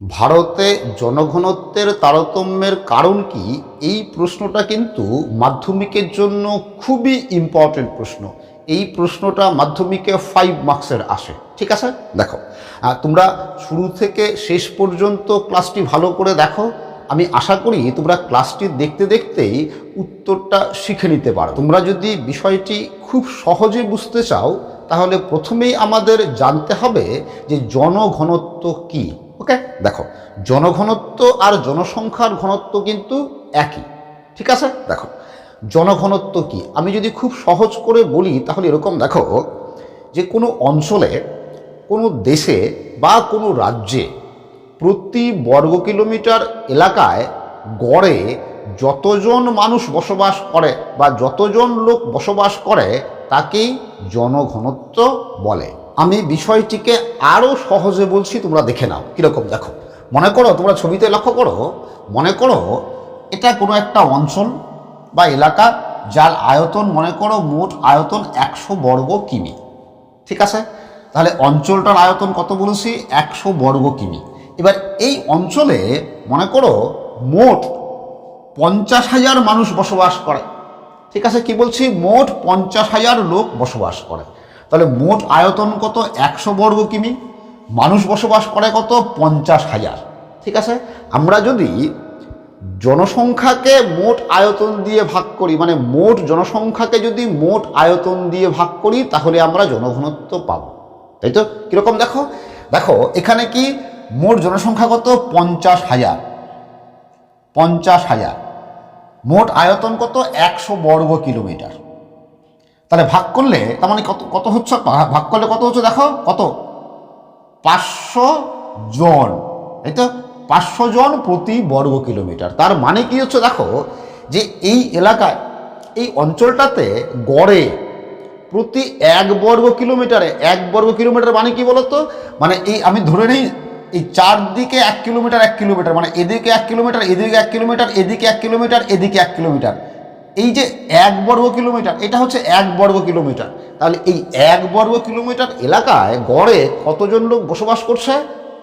ভারতে জনঘনত্বের তারতম্যের কারণ কি? এই প্রশ্নটা কিন্তু মাধ্যমিকের জন্য খুবই ইম্পর্টেন্ট প্রশ্ন। এই প্রশ্নটা মাধ্যমিকে ফাইভ মার্কসের আসে। ঠিক আছে? দেখো তোমরা শুরু থেকে শেষ পর্যন্ত ক্লাসটি ভালো করে দেখো। আমি আশা করি তোমরা ক্লাসটি দেখতে দেখতেই উত্তরটা শিখে নিতে পারো। তোমরা যদি বিষয়টি খুব সহজে বুঝতে চাও, তাহলে প্রথমেই আমাদের জানতে হবে যে জনঘনত্ব কী। ওকে দেখো জনঘনত্ব আর জনসংখ্যার ঘনত্ব কিন্তু একই ঠিক আছে দেখো জনঘনত্ব কি আমি যদি খুব সহজ করে বলি তাহলে এরকম দেখো যে কোনো অঞ্চলে কোনো দেশে বা কোনো রাজ্যে প্রতি বর্গ কিলোমিটার এলাকায় গড়ে যতজন মানুষ বসবাস করে বা যতজন লোক বসবাস করে তাকেই জনঘনত্ব বলে আমি বিষয়টিকে আরও সহজে বলছি, তোমরা দেখে নাও। কীরকম দেখো? মনে করো, তোমরা ছবিতে লক্ষ্য করো, মনে করো এটা কোনো একটা অঞ্চল বা এলাকা যার আয়তন, মনে করো মোট আয়তন একশো বর্গ কিমি। ঠিক আছে? তাহলে অঞ্চলটার আয়তন কত বলেছি? একশো বর্গ কিমি। এবার এই অঞ্চলে মনে করো মোট পঞ্চাশ হাজার মানুষ বসবাস করে। ঠিক আছে? কি বলছি? মোট পঞ্চাশ হাজার লোক বসবাস করে। তাহলে মোট আয়তন কত? একশো বর্গ কিমি। মানুষ বসবাস করে কত? পঞ্চাশ হাজার। ঠিক আছে? আমরা যদি জনসংখ্যাকে মোট আয়তন দিয়ে ভাগ করি মানে মোট জনসংখ্যাকে যদি মোট আয়তন দিয়ে ভাগ করি, তাহলে আমরা জনঘনত্ব পাব। তাই তো? কীরকম দেখো? দেখো, এখানে কি? মোট জনসংখ্যা কত? পঞ্চাশ হাজার। পঞ্চাশ হাজার। মোট আয়তন কত? একশো বর্গ কিলোমিটার। তাহলে ভাগ করলে, তার মানে কত কত হচ্ছে? ভাগ করলে কত হচ্ছে দেখো? কত? পাঁচশো জন। এই তো? পাঁচশো জন প্রতি বর্গ কিলোমিটার। তার মানে কি হচ্ছে দেখো? যে এই এলাকায়, এই অঞ্চলটাতে গড়ে প্রতি এক বর্গ কিলোমিটারে, এক বর্গ কিলোমিটার মানে কি বলতো? মানে এই, আমি ধরে নিই, এই চারদিকে এক কিলোমিটার এক কিলোমিটার। মানে এদিকে এক কিলোমিটার, এদিকে এক কিলোমিটার, এদিকে এক কিলোমিটার, এদিকে এক কিলোমিটার। এই যে এক বর্গ কিলোমিটার, এটা হচ্ছে এক বর্গ কিলোমিটার। তাহলে এই এক বর্গ কিলোমিটার এলাকায় গড়ে কতজন লোক বসবাস করছে?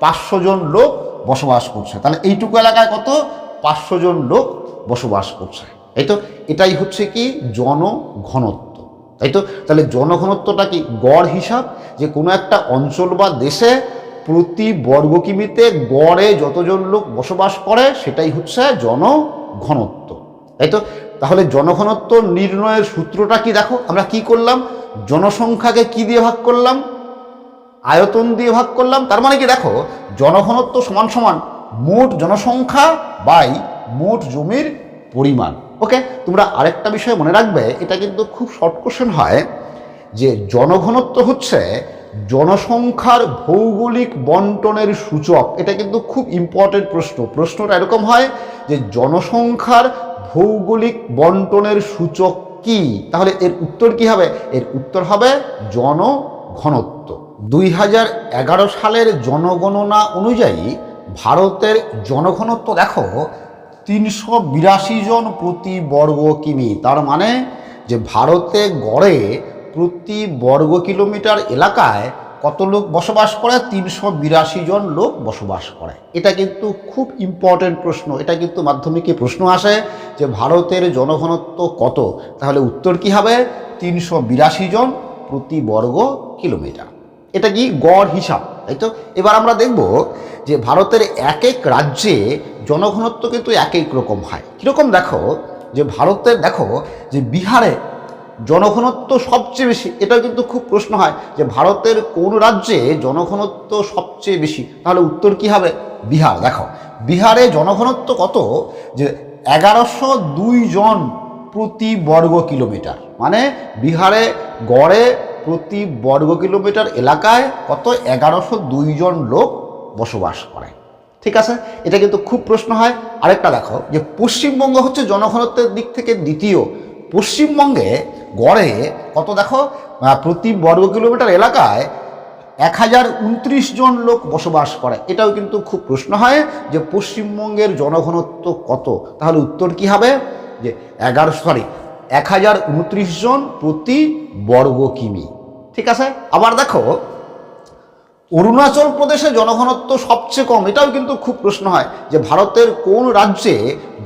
পাঁচশো জন লোক বসবাস করছে। তাহলে এইটুকু এলাকায় কত? পাঁচশো জন লোক বসবাস করছে। এই তো? এটাই হচ্ছে কি? জনঘনত্ব। তাই তো? তাহলে জনঘনত্বটা কি? গড় হিসাব। যে কোনো একটা অঞ্চল বা দেশে প্রতি বর্গ কিমিতে গড়ে যতজন লোক বসবাস করে, সেটাই হচ্ছে জনঘনত্ব। তাই তো? তাহলে জনঘনত্ব নির্ণয়ের সূত্রটা কি দেখো? আমরা কি করলাম? জনসংখ্যাকে কি দিয়ে ভাগ করলাম? আয়তন দিয়ে ভাগ করলাম। তার মানে কি দেখো? জনঘনত্ব সমান সমান মোট জনসংখ্যা বাই মোট জমির পরিমাণ। ওকে তোমরা আরেকটা বিষয় মনে রাখবে, এটা কিন্তু খুব শর্ট কোশ্চেন হয়, যে জনঘনত্ব হচ্ছে জনসংখ্যার ভৌগোলিক বন্টনের সূচক। এটা কিন্তু খুব ইম্পর্টেন্ট প্রশ্ন। প্রশ্নটা এরকম হয় যে জনসংখ্যার ভৌগোলিক বন্টনের সূচক কি? তাহলে এর উত্তর কি হবে? এর উত্তর হবে জনঘনত্ব। দুই হাজার এগারো সালের জনগণনা অনুযায়ী ভারতের জনঘনত্ব দেখো, তিনশো বিরাশি জন প্রতি বর্গ কিমি। তার মানে যে ভারতে গড়ে প্রতি বর্গ কিলোমিটার এলাকায় কত লোক বসবাস করে? তিনশো বিরাশি জন লোক বসবাস করে। এটা কিন্তু খুব ইম্পর্টেন্ট প্রশ্ন। এটা কিন্তু মাধ্যমিকে প্রশ্ন আসে যে ভারতের জনঘনত্ব কত? তাহলে উত্তর কি হবে? তিনশো বিরাশি জন প্রতি বর্গ কিলোমিটার। এটা কি গড় হিসাব, তাই তো? এবার আমরা দেখব যে ভারতের এক এক রাজ্যে জনঘনত্ব কিন্তু এক এক রকম হয়। কীরকম দেখো? যে ভারতের, দেখো, যে বিহারে জনঘনত্ব সবচেয়ে বেশি। এটা কিন্তু খুব প্রশ্ন হয় যে ভারতের কোন রাজ্যে জনঘনত্ব সবচেয়ে বেশি? তাহলে উত্তর কি হবে? বিহার। দেখো, বিহারে জনঘনত্ব কত? যে এগারোশো দুই জন প্রতি বর্গ কিলোমিটার। মানে বিহারে গড়ে প্রতি বর্গ কিলোমিটার এলাকায় কত? এগারোশো দুই জন লোক বসবাস করে। ঠিক আছে? এটা কিন্তু খুব প্রশ্ন হয়। আরেকটা দেখো, যে পশ্চিমবঙ্গ হচ্ছে জনঘনত্বের দিক থেকে দ্বিতীয়। পশ্চিমবঙ্গে গড়ে কত দেখো? প্রতি বর্গ কিলোমিটার এলাকায় এক হাজার উনত্রিশ জন লোক বসবাস করে। এটাও কিন্তু খুব প্রশ্ন হয় যে পশ্চিমবঙ্গের জনঘনত্ব কত? তাহলে উত্তর কি হবে? যে এগারো সরি এক হাজার উনত্রিশ জন প্রতি বর্গ কিমি। ঠিক আছে? আবার দেখো অরুণাচল প্রদেশে জনঘনত্ব সবচেয়ে কম। এটাও কিন্তু খুব প্রশ্ন হয় যে ভারতের কোন রাজ্যে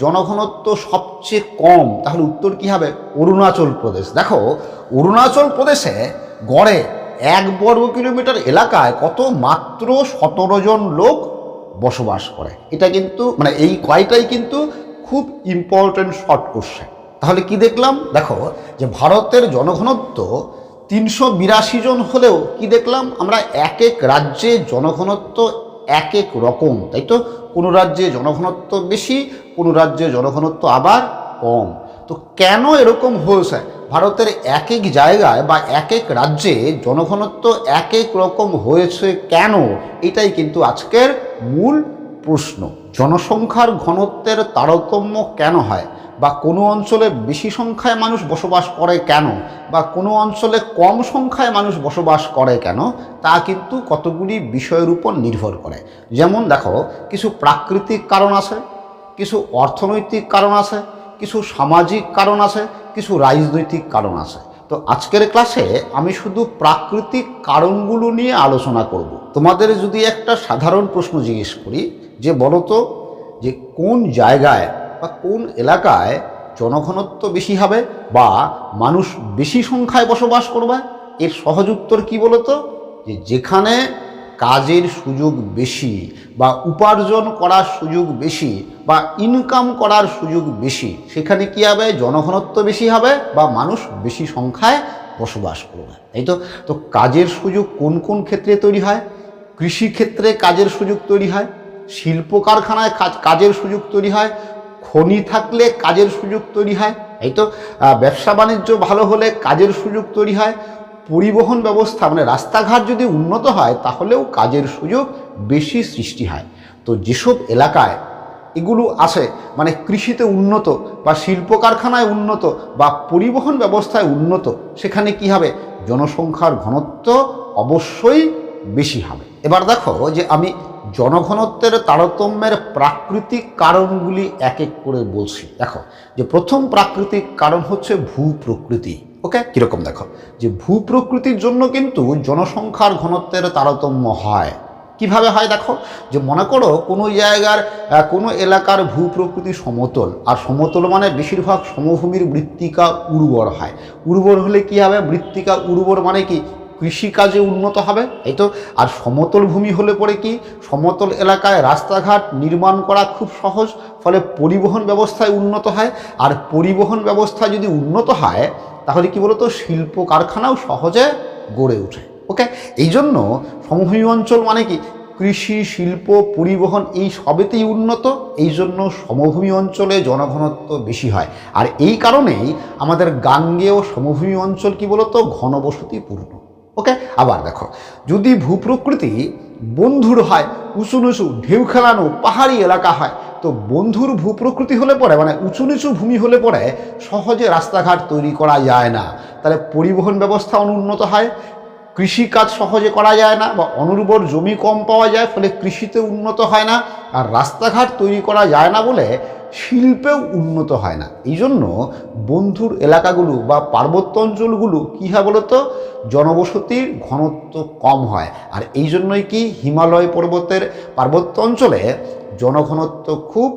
জনঘনত্ব সবচেয়ে কম? তাহলে উত্তর কি হবে? অরুণাচল প্রদেশ। দেখো, অরুণাচল প্রদেশে গড়ে এক বর্গ কিলোমিটার এলাকায় কত মাত্র সতেরো জন লোক বসবাস করে। এটা কিন্তু মানে এই কয়টাই কিন্তু খুব ইম্পর্টেন্ট শর্ট কোশ্চেন তাহলে কি দেখলাম? দেখো, যে ভারতের জনঘনত্ব তিনশো বিরাশি জন হলেও কি দেখলাম? আমরা এক এক রাজ্যে জনঘনত্ব এক এক রকম, তাই তো? কোনো রাজ্যে জনঘনত্ব বেশি, কোনো রাজ্যে জনঘনত্ব আবার কম। তো কেন এরকম হয়েছে? ভারতের এক এক জায়গায় বা এক এক রাজ্যে জনঘনত্ব এক এক রকম হয়েছে কেন? এটাই কিন্তু আজকের মূল প্রশ্ন। জনসংখ্যার ঘনত্বের তারতম্য কেন হয়? বা কোনো অঞ্চলে বেশি সংখ্যায় মানুষ বসবাস করে কেন? বা কোনো অঞ্চলে কম সংখ্যায় মানুষ বসবাস করে কেন? তা কিন্তু কতগুলি বিষয়ের উপর নির্ভর করে। যেমন দেখো, কিছু প্রাকৃতিক কারণ আছে, কিছু অর্থনৈতিক কারণ আছে, কিছু সামাজিক কারণ আছে, কিছু রাজনৈতিক কারণ আছে। তো আজকের ক্লাসে আমি শুধু প্রাকৃতিক কারণগুলো নিয়ে আলোচনা করব। তোমাদের যদি একটা সাধারণ প্রশ্ন জিজ্ঞেস করি, যে বলতো যে কোন জায়গায় বা কোন এলাকায় জনঘনত্ব বেশি হবে বা মানুষ বেশি সংখ্যায় বসবাস করবে? এর সহজ উত্তর কী বলতো? যে যেখানে কাজের সুযোগ বেশি বা উপার্জন করার সুযোগ বেশি বা ইনকাম করার সুযোগ বেশি, সেখানে কী হবে? জনঘনত্ব বেশি হবে বা মানুষ বেশি সংখ্যায় বসবাস করবে। তাই তো তো কাজের সুযোগ কোন কোন ক্ষেত্রে তৈরি হয়? কৃষি ক্ষেত্রে কাজের সুযোগ তৈরি হয় শিল্প কারখানায় কাজ, কাজের সুযোগ তৈরি হয়, খনি থাকলে কাজের সুযোগ তৈরি হয়। এই তো ব্যবসা বাণিজ্য ভালো হলে কাজের সুযোগ তৈরি হয় পরিবহন ব্যবস্থা মানে রাস্তাঘাট যদি উন্নত হয়, তাহলেও কাজের সুযোগ বেশি সৃষ্টি হয়। তো যেসব এলাকায় এগুলো আছে মানে কৃষিতে উন্নত বা শিল্প কারখানায় উন্নত বা পরিবহন ব্যবস্থায় উন্নত, সেখানে কি হবে? জনসংখ্যার ঘনত্ব অবশ্যই বেশি হবে। এবার দেখো যে আমি জনঘনত্বের তারতম্যের প্রাকৃতিক কারণগুলি এক এক করে বলছি। দেখো, যে প্রথম প্রাকৃতিক কারণ হচ্ছে ভূ প্রকৃতি ওকে কীরকম দেখো? যে ভূ প্রকৃতির জন্য কিন্তু জনসংখ্যার ঘনত্বের তারতম্য হয়। কীভাবে হয় দেখো? যে মনে করো কোনো জায়গার কোনো এলাকার ভূ প্রকৃতি সমতল, আর সমতল মানে বেশিরভাগ সমভূমির মৃত্তিকা উর্বর হয়। উর্বর হলে কি হবে? মৃত্তিকা উর্বর মানে কি? কৃষিকাজে উন্নত হবে এই তো? আর সমতল ভূমি হলে পরে কি? সমতল এলাকায় রাস্তাঘাট নির্মাণ করা খুব সহজ, ফলে পরিবহন ব্যবস্থায় উন্নত হয়। আর পরিবহন ব্যবস্থা যদি উন্নত হয় তাহলে কি বলতো? শিল্প কারখানাও সহজে গড়ে ওঠে। ওকে? এই জন্য সমভূমি অঞ্চল মানে কি? কৃষি, শিল্প, পরিবহন এই সবেতেই উন্নত এই জন্য সমভূমি অঞ্চলে জনঘনত্ব বেশি হয়। আর এই কারণেই আমাদের গাঙ্গেয় সমভূমি অঞ্চল কি বলতো? ঘনবসতিপূর্ণ। ওকে? আবার দেখো, যদি ভূপ্রকৃতি বন্ধুর হয়, উঁচু নিচু ঢেউ খেলানো, পাহাড়ি এলাকা হয় তো বন্ধুর ভূপ্রকৃতি হলে পরে মানে উঁচু নিচু ভূমি হলে পরে সহজে রাস্তাঘাট তৈরি করা যায় না। তাহলে পরিবহন ব্যবস্থা অনুন্নত হয়, কৃষিকাজ সহজে করা যায় না, বা অনুর্বর জমি কম পাওয়া যায়, ফলে কৃষিতে উন্নত হয় না, আর রাস্তাঘাট তৈরি করা যায় না বলে শিল্পেও উন্নত হয় না। এই জন্য বন্ধুর এলাকাগুলো বা পার্বত্য অঞ্চলগুলো কী হয় বলতো? জনবসতির ঘনত্ব কম হয়। আর এই জন্যই কি হিমালয় পর্বতের পার্বত্য অঞ্চলে জনঘনত্ব খুব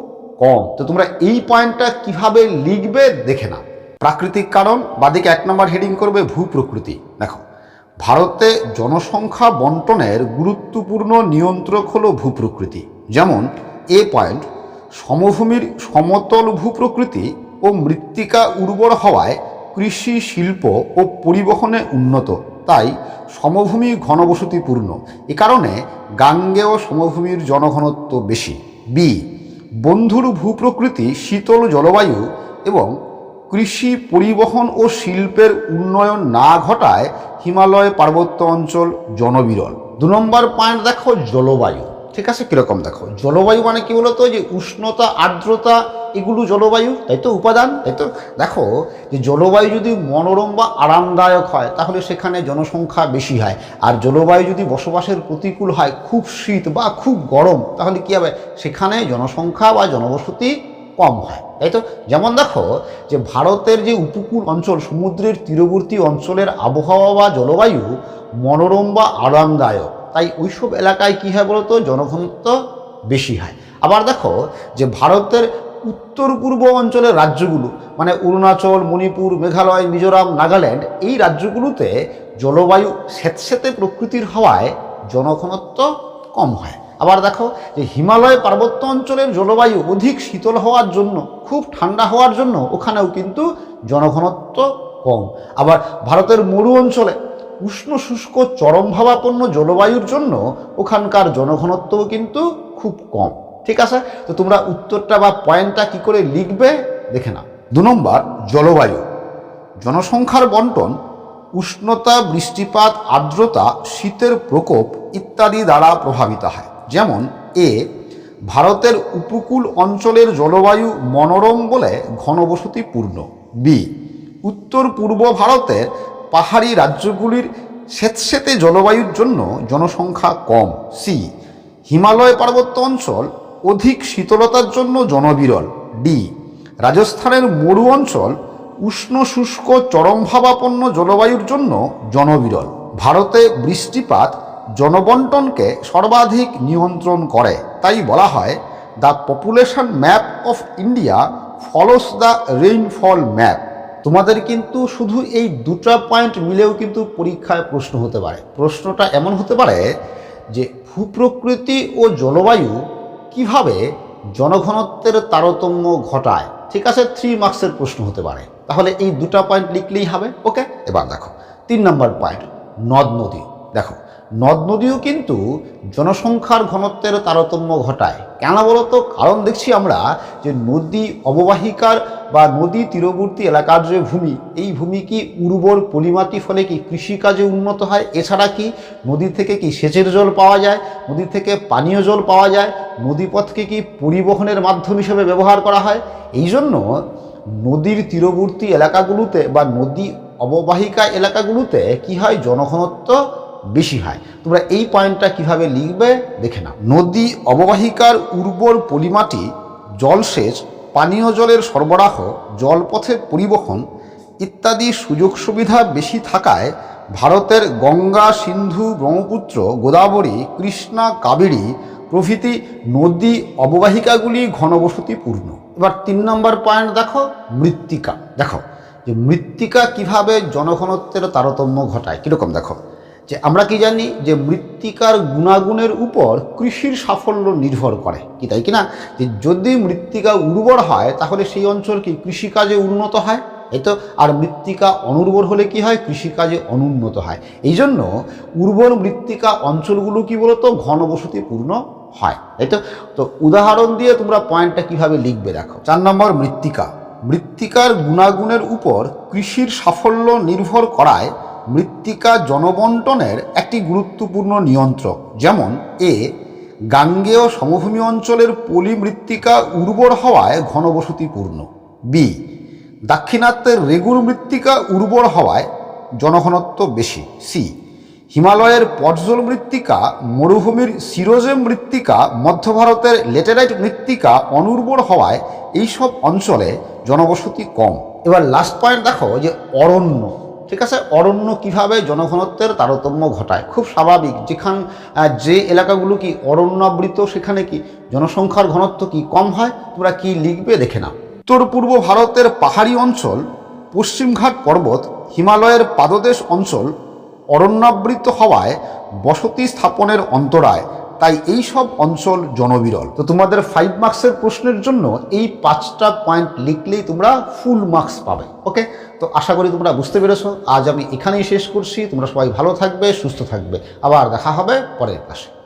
কম। তো তোমরা এই পয়েন্টটা কীভাবে লিখবে দেখে না প্রাকৃতিক কারণ, বাদিকে এক নম্বর হেডিং করবে ভূ প্রকৃতি দেখো, ভারতে জনসংখ্যা বন্টনের গুরুত্বপূর্ণ নিয়ন্ত্রক হলো ভূপ্রকৃতি। যেমন, এ পয়েন্ট সমভূমির সমতল ভূপ্রকৃতি ও মৃত্তিকা উর্বর হওয়ায় কৃষি, শিল্প ও পরিবহনে উন্নত। তাই সমভূমি ঘনবসতিপূর্ণ। এ কারণে গাঙ্গেয় সমভূমির জনঘনত্ব বেশি। বি. বন্ধুর ভূপ্রকৃতি শীতল জলবায়ু এবং কৃষি, পরিবহন ও শিল্পের উন্নয়ন না ঘটায় হিমালয় পার্বত্য অঞ্চল জনবিরল। দু নম্বর পয়েন্ট দেখো জলবায়ু। ঠিক আছে, কীরকম দেখো? জলবায়ু মানে কি বলতো? যে উষ্ণতা, আর্দ্রতা, এগুলো জলবায়ু, তাই তো উপাদান? তাই তো, দেখো, যে জলবায়ু যদি মনোরম বা আরামদায়ক হয়, তাহলে সেখানে জনসংখ্যা বেশি হয়। আর জলবায়ু যদি বসবাসের প্রতিকূল হয়, খুব শীত বা খুব গরম, তাহলে কী হবে? সেখানে জনসংখ্যা বা জনবসতি কম হয়। তাই তো, যেমন দেখো, যে ভারতের যে উপকূল অঞ্চল, সমুদ্রের তীরবর্তী অঞ্চলের আবহাওয়া বা জলবায়ু মনোরম বা আরামদায়ক। তাই ওইসব এলাকায় কী হয় বলতো? জনঘনত্ব বেশি হয়। আবার দেখো যে ভারতের উত্তর পূর্ব অঞ্চলের রাজ্যগুলো মানে অরুণাচল, মণিপুর, মেঘালয়, মিজোরাম, নাগাল্যান্ড, এই রাজ্যগুলোতে জলবায়ু স্যাঁতস্যাঁতে প্রকৃতির হওয়ায় জনঘনত্ব কম হয়। আবার দেখো যে হিমালয় পার্বত্য অঞ্চলের জলবায়ু অধিক শীতল হওয়ার জন্য, খুব ঠান্ডা হওয়ার জন্য ওখানেও কিন্তু জনঘনত্ব কম। আবার ভারতের মরু অঞ্চলে উষ্ণ শুষ্ক চরমভাবাপন্ন জলবায়ুর জন্য ওখানকার জনঘনত্বও কিন্তু খুব কম। ঠিক আছে? তো তোমরা উত্তরটা বা পয়েন্টটা কি করে লিখবে দেখে নাও। দু নম্বর, জলবায়ু। জনসংখ্যার বন্টন, উষ্ণতা, বৃষ্টিপাত, আর্দ্রতা, শীতের প্রকোপ ইত্যাদি দ্বারা প্রভাবিত হয়। যেমন, এ, ভারতের উপকূল অঞ্চলের জলবায়ু মনোরম বলে ঘনবসতিপূর্ণ। বি উত্তর পূর্ব ভারতের পাহাড়ি রাজ্যগুলির স্যাঁতস্যাঁতে জলবায়ুর জন্য জনসংখ্যা কম। সি হিমালয় পার্বত্য অঞ্চল অধিক শীতলতার জন্য জনবিরল। ডি রাজস্থানের মরু অঞ্চল উষ্ণ শুষ্ক চরমভাবাপন্ন জলবায়ুর জন্য জনবিরল। ভারতে বৃষ্টিপাত জনবন্টনকে সর্বাধিক নিয়ন্ত্রণ করে। তাই বলা হয়, the population map of India follows the rainfall map. তোমাদের কিন্তু শুধু এই দুটা পয়েন্ট মিলেও কিন্তু পরীক্ষায় প্রশ্ন হতে পারে। প্রশ্নটা এমন হতে পারে যে ভূপ্রকৃতি ও জলবায়ু কীভাবে জনঘনত্বের তারতম্য ঘটায়। ঠিক আছে থ্রি মার্কসের প্রশ্ন হতে পারে। তাহলে এই দুটা পয়েন্ট লিখলেই হবে। ওকে এবার দেখো, তিন নম্বর পয়েন্ট নদ নদী দেখো নদ নদীও কিন্তু জনসংখ্যার ঘনত্বের তারতম্য ঘটায়। কেন বলতো? কারণ দেখছি আমরা যে নদী অববাহিকার বা নদী তীরবর্তী এলাকার যে ভূমি, এই ভূমি কি উর্বর পলিমাটি ফলে কি কৃষিকাজে উন্নত হয়? এছাড়া কি নদী থেকে কি সেচের জল পাওয়া যায়? নদী থেকে পানীয় জল পাওয়া যায়? নদীপথকে কি পরিবহনের মাধ্যম হিসেবে ব্যবহার করা হয়? এই জন্য নদীর তীরবর্তী এলাকাগুলোতে বা নদী অববাহিকা এলাকাগুলোতে কি হয়? জনঘনত্ব বেশি হয়। তোমরা এই পয়েন্টটা কীভাবে লিখবে দেখে নাও। নদী অববাহিকার উর্বর পলিমাটি জলসেচ পানীয় জলের সরবরাহ, জলপথের পরিবহন ইত্যাদি সুযোগ সুবিধা বেশি থাকায় ভারতের গঙ্গা সিন্ধু ব্রহ্মপুত্র, গোদাবরী, কৃষ্ণা, কাবেরী প্রভৃতি নদী অববাহিকাগুলি ঘনবসতিপূর্ণ। এবার তিন নম্বর পয়েন্ট দেখো, মৃত্তিকা। দেখো, যে মৃত্তিকা কীভাবে জনঘনত্বের তারতম্য ঘটায়, কীরকম দেখো। যে আমরা কি জানি যে মৃত্তিকার গুণাগুণের উপর কৃষির সাফল্য নির্ভর করে, কি তাই কি না যে যদি মৃত্তিকা উর্বর হয়, তাহলে সেই অঞ্চল কি কৃষিকাজে উন্নত হয়? এই তো, আর মৃত্তিকা অনুর্বর হলে কি হয়? কৃষিকাজে অনুন্নত হয়। এই জন্য উর্বর মৃত্তিকা অঞ্চলগুলো কি বলতো? ঘনবসতিপূর্ণ হয়। এই তো তো উদাহরণ দিয়ে তোমরা পয়েন্টটা কীভাবে লিখবে দেখো। চার নম্বর মৃত্তিকা। মৃত্তিকার গুণাগুণের উপর কৃষির সাফল্য নির্ভর করায় মৃত্তিকা জনবন্টনের একটি গুরুত্বপূর্ণ নিয়ন্ত্রক, যেমন এ, গাঙ্গেয় সমভূমি অঞ্চলের পলি মৃত্তিকা উর্বর হওয়ায় ঘনবসতিপূর্ণ, বি, দাক্ষিণাত্যের রেগুর মৃত্তিকা উর্বর হওয়ায় জনঘনত্ব বেশি, সি, হিমালয়ের পটজল মৃত্তিকা, মরুভূমির সিরোজেম মৃত্তিকা, মধ্য ভারতের লেটেরাইট মৃত্তিকা অনুর্বর হওয়ায় এইসব অঞ্চলে জনবসতি কম। এবার লাস্ট পয়েন্ট দেখো, যে অরণ্য। ঠিক আছে? অরণ্য কীভাবে জনঘনত্বের তারতম্য ঘটায়? খুব স্বাভাবিক। যেখান যে এলাকাগুলো কি অরণ্যাবৃত, সেখানে কি জনসংখ্যার ঘনত্ব কি কম হয়? তোমরা কি লিখবে? দেখে নাও। উত্তর পূর্ব ভারতের পাহাড়ি অঞ্চল পশ্চিমঘাট পর্বত, হিমালয়ের পাদদেশ অঞ্চল অরণ্যাবৃত হওয়ায় বসতি স্থাপনের অন্তরায় তাই এই সব অঞ্চল জনবিরল। তো তোমাদের ফাইভ মার্কসের প্রশ্নের জন্য এই পাঁচটা পয়েন্ট লিখলেই তোমরা ফুল মার্কস পাবে ওকে তো আশা করি তোমরা বুঝতে পেরেছ। আজ আমি এখানেই শেষ করছি। তোমরা সবাই ভালো থাকবে, সুস্থ থাকবে। আবার দেখা হবে পরের ক্লাসে